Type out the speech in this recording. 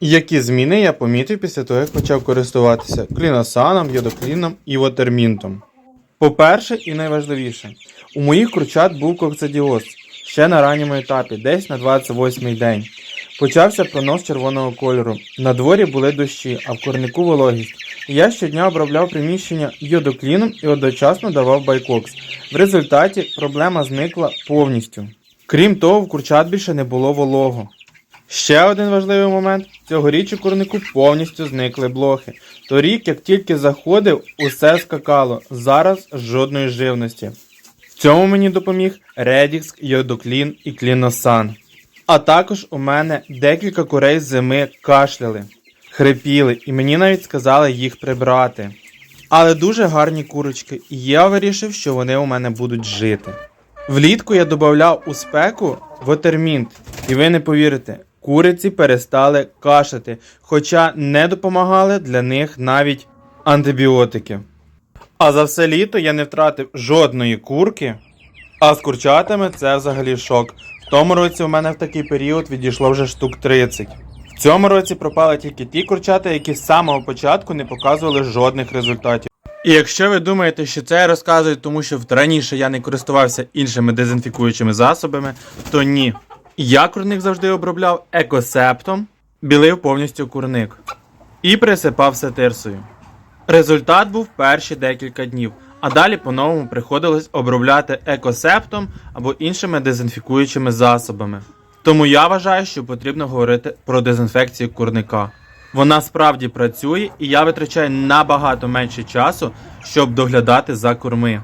Які зміни я помітив після того, як почав користуватися кліносаном, йодокліном і вотермінтом? По-перше, і найважливіше, у моїх курчат був коксидіоз ще на ранньому етапі, десь на 28-й день. Почався пронос червоного кольору. На дворі були дощі, а в корнику вологість. Я щодня обробляв приміщення йодокліном і одночасно давав байкокс. В результаті проблема зникла повністю. Крім того, в курчат більше не було волого. Ще один важливий момент: цьогоріч у курнику повністю зникли блохи. Торік, як тільки заходив, усе скакало. Зараз жодної живності. В цьому мені допоміг Redix, Йодоклін і Кліносан. А також у мене декілька курей зими кашляли, хрипіли, і мені навіть сказали їх прибрати. Але дуже гарні курочки, і я вирішив, що вони у мене будуть жити. Влітку я додавав у спеку вотермінт, і ви не повірите, куриці перестали кашляти, хоча не допомагали для них навіть антибіотики. А за все літо я не втратив жодної курки, а з курчатами це взагалі шок. В тому році у мене в такий період відійшло вже штук 30. В цьому році пропали тільки ті курчата, які з самого початку не показували жодних результатів. І якщо ви думаєте, що це я розказую, тому що раніше я не користувався іншими дезінфікуючими засобами, то ні. Я курник завжди обробляв екосептом, білив повністю курник і присипав сетирсою. Результат був перші декілька днів, а далі по-новому приходилось обробляти екосептом або іншими дезінфікуючими засобами. Тому я вважаю, що потрібно говорити про дезінфекцію курника. Вона справді працює, і я витрачаю набагато менше часу, щоб доглядати за корми.